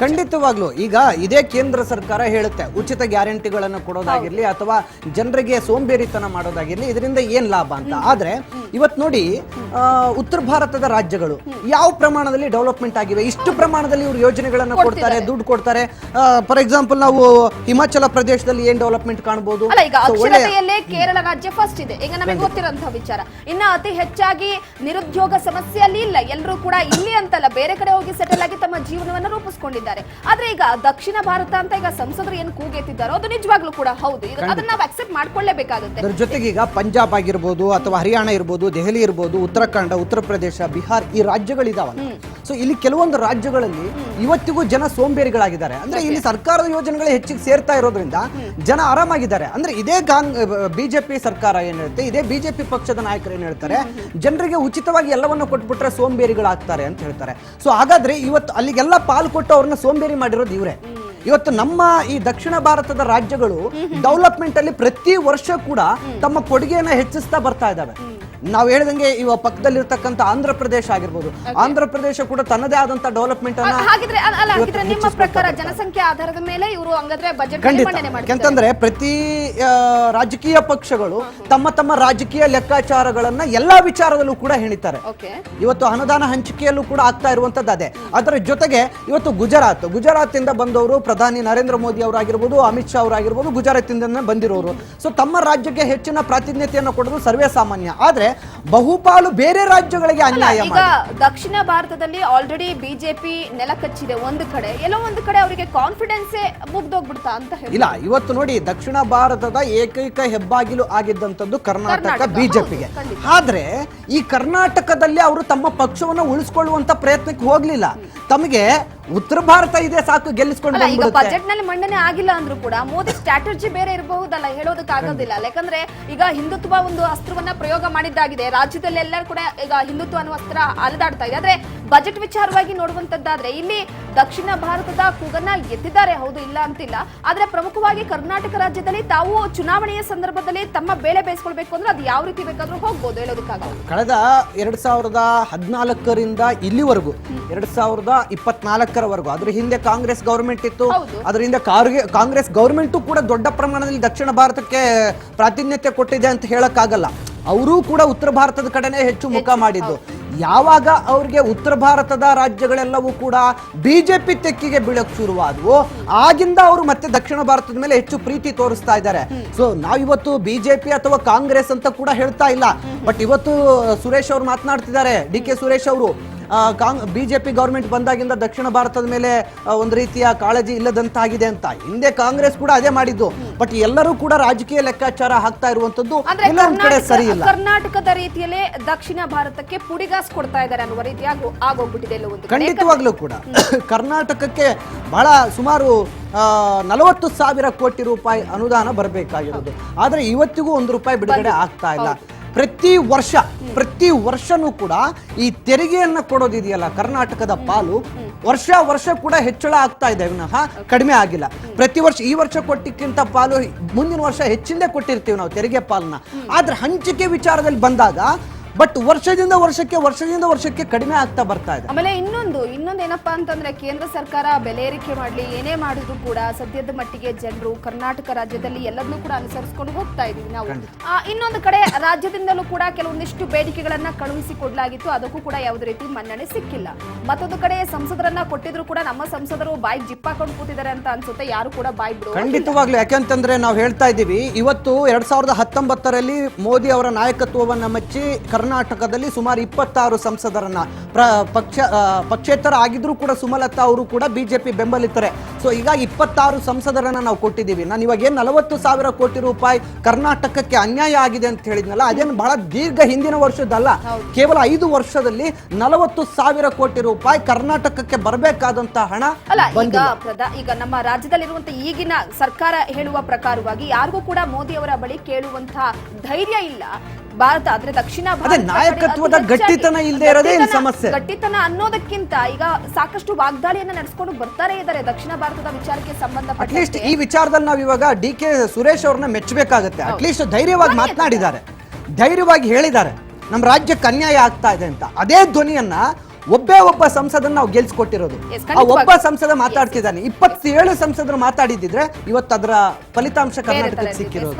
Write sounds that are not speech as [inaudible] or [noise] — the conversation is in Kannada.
ಖಂಡಿತವಾಗ್ಲು. ಈಗ ಇದೇ ಕೇಂದ್ರ ಸರ್ಕಾರ ಹೇಳುತ್ತೆ ಉಚಿತ ಗ್ಯಾರಂಟಿಗಳನ್ನು ಕೊಡೋದಾಗಿರ್ಲಿ ಅಥವಾ ಜನರಿಗೆ ಸೋಂಬೇರಿತನ ಮಾಡೋದಾಗಿರ್ಲಿ ಇದರಿಂದ ಏನ್ ಲಾಭ ಅಂತ. ಆದ್ರೆ ಇವತ್ ನೋಡಿ ಉತ್ತರ ಭಾರತದ ರಾಜ್ಯಗಳು ಯಾವ ಪ್ರಮಾಣದಲ್ಲಿ ಡೆವಲಪ್ಮೆಂಟ್ ಆಗಿವೆ? ಇಷ್ಟು ಪ್ರಮಾಣದಲ್ಲಿ ಇವರು ಯೋಜನೆಗಳನ್ನ ಕೊಡ್ತಾರೆ ದುಡ್ಡು ಕೊಡ್ತಾರೆ. ಫಾರ್ ಎಕ್ಸಾಂಪಲ್ ನಾವು ಹಿಮಾಚಲ ಪ್ರದೇಶದಲ್ಲಿ ಏನ್ ಡೆವಲಪ್ಮೆಂಟ್ ಕಾಣಬಹುದು ಕೇರಳ ರಾಜ್ಯ ಫಸ್ಟ್ ಇದೆ. ಈಗ ನಮಗೆ ಗೊತ್ತಿರೋಂತಹ ವಿಚಾರ. ಇನ್ನ ಅತಿ ಹೆಚ್ಚಾಗಿ ನಿರುದ್ಯೋಗ ಸಮಸ್ಯೆ ಅಲ್ಲಿ ಇಲ್ಲ. ಎಲ್ಲರೂ ಕೂಡ ಇಲ್ಲಿ ಅಂತಲ್ಲ ಬೇರೆ ಕಡೆ ಹೋಗಿ ಸೆಟಲ್ ಆಗಿ ತಮ್ಮ ಜೀವನವನ್ನು ಜೀವನವನ್ನ ರೂಪಿಸ್ಕೊಂಡಿದ್ದಾರೆ ಆದ್ರೆ ಈಗ ದಕ್ಷಿಣ ಭಾರತ ಅಂತ ಈಗ ಸಂಸದರು ಏನ್ ಕೂಗೆತ್ತಿದ್ದಾರೋ ಅದು ನಿಜವಾಗ್ಲೂ ಕೂಡ ಹೌದು. ಅದನ್ನ ನಾವು ಅಕ್ಸೆಪ್ಟ್ ಮಾಡ್ಕೊಳ್ಳೇಬೇಕಾಗುತ್ತೆ. ಅದ್ರ ಜೊತೆಗೆ ಈಗ ಪಂಜಾಬ್ ಆಗಿರ್ಬೋದು ಅಥವಾ ಹರಿಯಾಣ ಇರ್ಬೋದು ದೆಹಲಿ ಇರ್ಬೋದು ಉತ್ತರಾಖಂಡ ಉತ್ತರ ಪ್ರದೇಶ ಬಿಹಾರ್ ಈ ರಾಜ್ಯಗಳಿದಾವ ಸೊ ಇಲ್ಲಿ ಕೆಲವೊಂದು ರಾಜ್ಯಗಳಲ್ಲಿ ಇವತ್ತಿಗೂ ಜನ ಸೋಂಬೇರಿಗಳಾಗಿದ್ದಾರೆ. ಅಂದ್ರೆ ಇಲ್ಲಿ ಸರ್ಕಾರದ ಯೋಜನೆಗಳು ಹೆಚ್ಚಿಗೆ ಸೇರ್ತಾ ಇರೋದ್ರಿಂದ ಜನ ಆರಾಮಾಗಿದ್ದಾರೆ. ಅಂದ್ರೆ ಇದೇ ಗಾಂಗ್ ಬಿಜೆಪಿ ಸರ್ಕಾರ ಏನ್ ಹೇಳುತ್ತೆ ಇದೇ ಬಿಜೆಪಿ ಪಕ್ಷದ ನಾಯಕರು ಏನ್ ಹೇಳ್ತಾರೆ ಜನರಿಗೆ ಉಚಿತವಾಗಿ ಎಲ್ಲವನ್ನು ಕೊಟ್ಬಿಟ್ರೆ ಸೋಂಬೇರಿಗಳಾಗ್ತಾರೆ ಅಂತ ಹೇಳ್ತಾರೆ. ಸೊ ಹಾಗಾದ್ರೆ ಇವತ್ತು ಅಲ್ಲಿಗೆಲ್ಲ ಪಾಲು ಕೊಟ್ಟು ಅವ್ರನ್ನ ಸೋಂಬೇರಿ ಮಾಡಿರೋದು ಇವರೇ. ಇವತ್ತು ನಮ್ಮ ಈ ದಕ್ಷಿಣ ಭಾರತದ ರಾಜ್ಯಗಳು ಡೆವಲಪ್ಮೆಂಟ್ ಅಲ್ಲಿ ಪ್ರತಿ ವರ್ಷ ಕೂಡ ತಮ್ಮ ಕೊಡುಗೆಯನ್ನ ಹೆಚ್ಚಿಸ್ತಾ ಬರ್ತಾ ಇದ್ದಾವೆ. ನಾವು ಹೇಳಿದಂಗೆ ಇವ ಪಕ್ಕದಲ್ಲಿರ್ತಕ್ಕಂಥ ಆಂಧ್ರ ಪ್ರದೇಶ ಆಗಿರ್ಬೋದು. ಆಂಧ್ರ ಪ್ರದೇಶ ಕೂಡ ತನ್ನದೇ ಆದಂತ ಡೆವಲಪ್ಮೆಂಟ್ ಅನ್ನ ಹಾಗಿದ್ರೆ ಅಲ್ಲ ಅಲ್ಲ, ಹಾಗಿದ್ರೆ ನಿಮ್ಮ ಪ್ರಕಾರ ಜನಸಂಖ್ಯೆ ಆಧಾರದ ಮೇಲೆ ಇವರು ಹಂಗಾದ್ರೆ ಬಜೆಟ್ ಖಂಡಿತ. ಯಾಕಂತಂದ್ರೆ ಪ್ರತಿ ರಾಜಕೀಯ ಪಕ್ಷಗಳು ತಮ್ಮ ತಮ್ಮ ರಾಜಕೀಯ ಲೆಕ್ಕಾಚಾರಗಳನ್ನ ಎಲ್ಲಾ ವಿಚಾರದಲ್ಲೂ ಕೂಡ ಹೇಳಿದ್ದಾರೆ ಇವತ್ತು ಅನುದಾನ ಹಂಚಿಕೆಯಲ್ಲೂ ಕೂಡ ಆಗ್ತಾ ಇರುವಂತದ್ದು ಅದೇ. ಅದರ ಜೊತೆಗೆ ಇವತ್ತು ಗುಜರಾತ್ ಗುಜರಾತ್ ಇಂದ ಬಂದವರು ಪ್ರಧಾನಿ ನರೇಂದ್ರ ಮೋದಿ ಅವರಾಗಿರ್ಬೋದು ಅಮಿತ್ ಶಾ ಅವರಾಗಿರ್ಬೋದು ಗುಜರಾತ್ ಇಂದ ಬಂದಿರೋರು. ಸೊ ತಮ್ಮ ರಾಜ್ಯಕ್ಕೆ ಹೆಚ್ಚಿನ ಪ್ರಾತಿನಿಧ್ಯತೆಯನ್ನು ಕೊಡೋದು ಸರ್ವೇ ಸಾಮಾನ್ಯ. ಆದ್ರೆ ಬಹುಪಾಲು ಬೇರೆ ರಾಜ್ಯಗಳಿಗೆ ಅನ್ಯಾಯ ಈಗ ದಕ್ಷಿಣ ಭಾರತದಲ್ಲಿ ಆಲ್ರೆಡಿ ಬಿಜೆಪಿ ನೆಲ ಕಚ್ಚಿದೆ ಒಂದು ಕಡೆ. ಎಲ್ಲೋ ಒಂದು ಕಡೆ ಅವರಿಗೆ ಕಾನ್ಫಿಡೆನ್ಸೇ ಮುಗ್ದೋಗ್ಬಿಡ್ತಾ ಅಂತ ಹೇಳಿ ಇಲ್ಲ ಇವತ್ತು ನೋಡಿ ದಕ್ಷಿಣ ಭಾರತದ ಏಕೈಕ ಹೆಬ್ಬಾಗಿಲು ಆಗಿದ್ದಂಥದ್ದು ಕರ್ನಾಟಕ, ಬಿಜೆಪಿಗೆ ಆದ್ರೆ ಈ ಕರ್ನಾಟಕದಲ್ಲಿ ಅವರು ತಮ್ಮ ಪಕ್ಷವನ್ನು ಉಳಿಸ್ಕೊಳ್ಳುವಂತ ಪ್ರಯತ್ನಕ್ಕೆ ಹೋಗ್ಲಿಲ್ಲ. ತಮಗೆ ಉತ್ತರ ಭಾರತ ಇದೆ ಸಾಕು ಗೆಲ್ಲಿಸ್ಕೊಂಡು ಅಲ್ಲ ಈಗ ಬಂದ್ಬಿಡುತ್ತೆ. ಬಜೆಟ್ನಲ್ಲಿ ಮಂಡನೆ ಆಗಿಲ್ಲ ಅಂದ್ರೂ ಕೂಡ ಮೋದಿ ಸ್ಟ್ರಾಟಜಿ ಬೇರೆ ಇರಬಹುದಲ್ಲ ಹೇಳೋದಕ್ಕೆ ಆಗೋದಿಲ್ಲ ಯಾಕಂದ್ರೆ ಈಗ ಹಿಂದುತ್ವ ಒಂದು ಅಸ್ತ್ರವನ್ನ ಪ್ರಯೋಗ ಮಾಡಿದ್ದಾಗಿದೆ. ರಾಜ್ಯದಲ್ಲೆಲ್ಲ ಕೂಡ ಈಗ ಹಿಂದುತ್ವ ಅನ್ನುವ ಅಸ್ತ್ರ ಅಲೆದಾಡ್ತಾ ಇದೆ. ಆದ್ರೆ ಬಜೆಟ್ ವಿಚಾರವಾಗಿ ನೋಡುವಂತದ್ದಾದ್ರೆ ಇಲ್ಲಿ ದಕ್ಷಿಣ ಭಾರತದ ಕೂಗನ್ನ ಎದ್ದಿದ್ದಾರೆ ಹೌದು ಇಲ್ಲ ಅಂತಿಲ್ಲ. ಆದ್ರೆ ಪ್ರಮುಖವಾಗಿ ಕರ್ನಾಟಕ ರಾಜ್ಯದಲ್ಲಿ ತಾವು ಚುನಾವಣೆಯ ಸಂದರ್ಭದಲ್ಲಿ ತಮ್ಮ ಬೇಳೆ ಬೇಯಿಸ್ಕೊಳ್ಬೇಕು ಅಂದ್ರೆ ಅದು ಯಾವ ರೀತಿ ಬೇಕಾದ್ರೂ ಹೋಗ್ಬೋದು ಹೇಳೋದಕ್ಕಾಗಲ್ಲ. ಕಳೆದ ಎರಡ್ ಸಾವಿರದ ಹದಿನಾಲ್ಕರಿಂದ ಇಲ್ಲಿವರೆಗೂ ಎರಡ್ ಸಾವಿರದ ಇಪ್ಪತ್ನಾಲ್ಕರವರೆಗೂ ಅದ್ರ ಹಿಂದೆ ಕಾಂಗ್ರೆಸ್ ಗೌರ್ಮೆಂಟ್ ಇತ್ತು ಅದರಿಂದ ಕಾಂಗ್ರೆಸ್ ಗೌರ್ಮೆಂಟು ಕೂಡ ದೊಡ್ಡ ಪ್ರಮಾಣದಲ್ಲಿ ದಕ್ಷಿಣ ಭಾರತಕ್ಕೆ ಪ್ರಾತಿನಿಧ್ಯ ಕೊಟ್ಟಿದೆ ಅಂತ ಹೇಳಕ್ಕಾಗಲ್ಲ. ಅವರೂ ಕೂಡ ಉತ್ತರ ಭಾರತದ ಕಡೆನೇ ಹೆಚ್ಚು ಮುಖ ಮಾಡಿದ್ದು. ಯಾವಾಗ ಅವ್ರಿಗೆ ಉತ್ತರ ಭಾರತದ ರಾಜ್ಯಗಳೆಲ್ಲವೂ ಕೂಡ ಬಿ ಜೆ ಪಿ ತೆಕ್ಕಿಗೆ ಬೀಳಕ್ಕೆ ಶುರುವಾದವು, ಆಗಿಂದ ಅವರು ಮತ್ತೆ ದಕ್ಷಿಣ ಭಾರತದ ಮೇಲೆ ಹೆಚ್ಚು ಪ್ರೀತಿ ತೋರಿಸ್ತಾ ಇದ್ದಾರೆ. ಸೊ ನಾವಿವತ್ತು ಬಿ ಜೆ ಪಿ ಅಥವಾ ಕಾಂಗ್ರೆಸ್ ಅಂತ ಕೂಡ ಹೇಳ್ತಾ ಇಲ್ಲ. ಬಟ್ ಇವತ್ತು ಸುರೇಶ್ ಅವರು ಮಾತನಾಡ್ತಿದ್ದಾರೆ. ಡಿ ಕೆ ಸುರೇಶ್ ಅವರು ಬಿಜೆಪಿ ಗೌರ್ಮೆಂಟ್ ಬಂದಾಗಿಂದ ದಕ್ಷಿಣ ಭಾರತದ ಮೇಲೆ ಒಂದು ರೀತಿಯ ಕಾಳಜಿ ಇಲ್ಲದಂತಾಗಿದೆ ಅಂತ. ಹಿಂದೆ ಕಾಂಗ್ರೆಸ್ ಕೂಡ ಅದೇ ಮಾಡಿದ್ದು. ಬಟ್ ಎಲ್ಲರೂ ಕೂಡ ರಾಜಕೀಯ ಲೆಕ್ಕಾಚಾರ ಹಾಕ್ತಾ ಇರುವಂತದ್ದು ಕಡೆ ಸರಿ ಇಲ್ಲ. ಕರ್ನಾಟಕದ ರೀತಿಯಲ್ಲೇ ದಕ್ಷಿಣ ಭಾರತಕ್ಕೆ ಪುಡಿಗಾಸ್ ಕೊಡ್ತಾ ಇದ್ದಾರೆ ಅನ್ನುವ ರೀತಿಯಾಗಿ ಆಗೋಗ್ಬಿಟ್ಟಿದೆ. ಖಂಡಿತವಾಗ್ಲೂ ಕೂಡ. [coughs] ಕರ್ನಾಟಕಕ್ಕೆ ಬಹಳ ಸುಮಾರು ನಲವತ್ತು ಸಾವಿರ ಕೋಟಿ ರೂಪಾಯಿ ಅನುದಾನ ಬರಬೇಕಾಗಿರೋದು. ಆದ್ರೆ ಇವತ್ತಿಗೂ ಒಂದು ರೂಪಾಯಿ ಬಿಡುಗಡೆ ಆಗ್ತಾ ಇಲ್ಲ. ಪ್ರತಿ ವರ್ಷ, ಪ್ರತಿ ವರ್ಷನೂ ಕೂಡ ಈ ತೆರಿಗೆಯನ್ನ ಕೊಡೋದಿದೆಯಲ್ಲ ಕರ್ನಾಟಕದ ಪಾಲು? ವರ್ಷ ವರ್ಷ ಕೂಡ ಹೆಚ್ಚಳ ಆಗ್ತಾ ಇದೆ ವಿನಃ ಕಡಿಮೆ ಆಗಿಲ್ಲ. ಪ್ರತಿ ವರ್ಷ ಈ ವರ್ಷ ಕೊಟ್ಟಿಕ್ಕಿಂತ ಪಾಲು, ಮುಂದಿನ ವರ್ಷ ಹೆಚ್ಚಿಂದೇ ಕೊಟ್ಟಿರ್ತೀವಿ ನಾವು ತೆರಿಗೆ ಪಾಲನ್ನ. ಆದ್ರೆ ಹಂಚಿಕೆ ವಿಚಾರದಲ್ಲಿ ಬಂದಾಗ ಬಟ್ ವರ್ಷದಿಂದ ವರ್ಷಕ್ಕೆ ವರ್ಷದಿಂದ ವರ್ಷಕ್ಕೆ ಕಡಿಮೆ ಆಗ್ತಾ ಬರ್ತಾ ಇದೆ. ಆಮೇಲೆ ಇನ್ನೊಂದು ಇನ್ನೊಂದು ಏನಪ್ಪಾ ಅಂತಂದ್ರೆ ಕೇಂದ್ರ ಸರ್ಕಾರ ಬೆಲೆ ಏರಿಕೆ ಮಾಡ್ಲಿ ಏನೇ ಮಾಡಿದ್ರು ಕೂಡ ಸದ್ಯದ ಮಟ್ಟಿಗೆ ಜನರು ಕರ್ನಾಟಕ ರಾಜ್ಯದಲ್ಲಿ ಎಲ್ಲದನ್ನೂ ಕೂಡ ಅನುಸರಿಸಿಕೊಂಡು ಹೋಗ್ತಾ ಇದೀವಿ ನಾವು. ಆ, ಇನ್ನೊಂದು ಕಡೆ ರಾಜ್ಯದಿಂದಲೂ ಕೂಡ ಕೆಲವೊಂದಿಷ್ಟು ಬೇಡಿಕೆಗಳನ್ನ ಕಳುಹಿಸಿ ಕೊಡಲಾಗಿತ್ತು. ಅದಕ್ಕೂ ಕೂಡ ಯಾವುದೇ ರೀತಿ ಮನ್ನಣೆ ಸಿಕ್ಕಿಲ್ಲ. ಮತ್ತೊಂದು ಕಡೆ ಸಂಸದರನ್ನ ಕೊಟ್ಟಿದ್ರು ಕೂಡ ನಮ್ಮ ಸಂಸದರು ಬಾಯಿ ಜಿಪ್ಪಾಕೊಂಡು ಕೂತಿದ್ದಾರೆ ಅಂತ ಅನ್ಸುತ್ತೆ. ಯಾರು ಕೂಡ ಬಾಯಿ ಬಿಡು ಖಂಡಿತವಾಗ್ಲೂ. ಯಾಕೆಂತಂದ್ರೆ ನಾವು ಹೇಳ್ತಾ ಇದ್ದೀವಿ ಇವತ್ತು ಎರಡ್ ಸಾವಿರದ ಹತ್ತೊಂಬತ್ತರಲ್ಲಿ ಮೋದಿ ಅವರ ನಾಯಕತ್ವವನ್ನ ಮೆಚ್ಚಿ ಕರ್ನಾಟಕದಲ್ಲಿ ಸುಮಾರು ಇಪ್ಪತ್ತಾರು ಸಂಸದರನ್ನ ಪ್ರ ಪಕ್ಷ ಪಕ್ಷೇತರ ಆಗಿದ್ರು ಕೂಡ ಸುಮಲತಾ ಅವರು ಕೂಡ ಬಿಜೆಪಿ ಬೆಂಬಲಿತರೆ. ಸೊ ಈಗ ಇಪ್ಪತ್ತಾರು ಸಂಸದರನ್ನ ನಾವು ಕೊಟ್ಟಿದ್ದೀವಿ. ನಾನು ಇವಾಗ ಏನ್ ನಲವತ್ತು ಸಾವಿರ ಕೋಟಿ ರೂಪಾಯಿ ಕರ್ನಾಟಕಕ್ಕೆ ಅನ್ಯಾಯ ಆಗಿದೆ ಅಂತ ಹೇಳಿದ್ನಲ್ಲ ಅದೇನು ಬಹಳ ದೀರ್ಘ ಹಿಂದಿನ ವರ್ಷದಲ್ಲ ಕೇವಲ ಐದು ವರ್ಷದಲ್ಲಿ ನಲವತ್ತು ಸಾವಿರ ಕೋಟಿ ರೂಪಾಯಿ ಕರ್ನಾಟಕಕ್ಕೆ ಬರಬೇಕಾದಂತಹ ಹಣ ಅಲ್ಲ ಈಗ ನಮ್ಮ ರಾಜ್ಯದಲ್ಲಿರುವಂತ ಈಗಿನ ಸರ್ಕಾರ ಹೇಳುವ ಪ್ರಕಾರವಾಗಿ ಯಾರಿಗೂ ಕೂಡ ಮೋದಿ ಅವರ ಬಳಿ ಕೇಳುವಂತಹ ಧೈರ್ಯ ಇಲ್ಲ. ಭಾರತ ಅಂದ್ರೆ ದಕ್ಷಿಣ ನಾಯಕತ್ವದ ಗಟ್ಟಿತನ ಇಲ್ಲದೆ ಇರೋದೇ ಸಮಸ್ಯೆ. ಗಟ್ಟಿತನ ಅನ್ನೋದಕ್ಕಿಂತ ಈಗ ಸಾಕಷ್ಟು ವಾಗ್ದಾಳಿಯನ್ನ ನಡೆಸ್ಕೊಂಡು ಬರ್ತಾರೆ ಇದ್ದಾರೆ ದಕ್ಷಿಣ ಭಾರತದ ವಿಚಾರಕ್ಕೆ ಅಟ್ಲೀಸ್ಟ್ ಸಂಬಂಧಪಟ್ಟ ಈ ವಿಚಾರದಲ್ಲಿ ನಾವು ಇವಾಗ ಡಿ ಕೆ ಸುರೇಶ್ ಅವ್ರನ್ನ ಮೆಚ್ಚಬೇಕಾಗತ್ತೆ. ಅಟ್ಲೀಸ್ಟ್ ಧೈರ್ಯವಾಗಿ ಮಾತನಾಡಿದ್ದಾರೆ. ಧೈರ್ಯವಾಗಿ ಹೇಳಿದ್ದಾರೆ. ನಮ್ಮ ರಾಜ್ಯಕ್ಕೆ ಅನ್ಯಾಯ ಆಗ್ತಾ ಇದೆ ಅಂತ. ಅದೇ ಧ್ವನಿಯನ್ನ ಒಬ್ಬೇ ಒಬ್ಬ ಸಂಸದನ್ನ ನಾವು ಗೆಲ್ಸ್ಕೊಟ್ಟಿರೋದು. ಆ ಒಬ್ಬ ಸಂಸದ ಮಾತಾಡ್ತಿದ್ದಾನೆ. ಇಪ್ಪತ್ತೇಳು ಸಂಸದರು ಮಾತಾಡಿದ್ರೆ ಇವತ್ತು ಅದರ ಫಲಿತಾಂಶ ಕರ್ನಾಟಕಕ್ಕೆ ಸಿಕ್ಕಿರೋದು.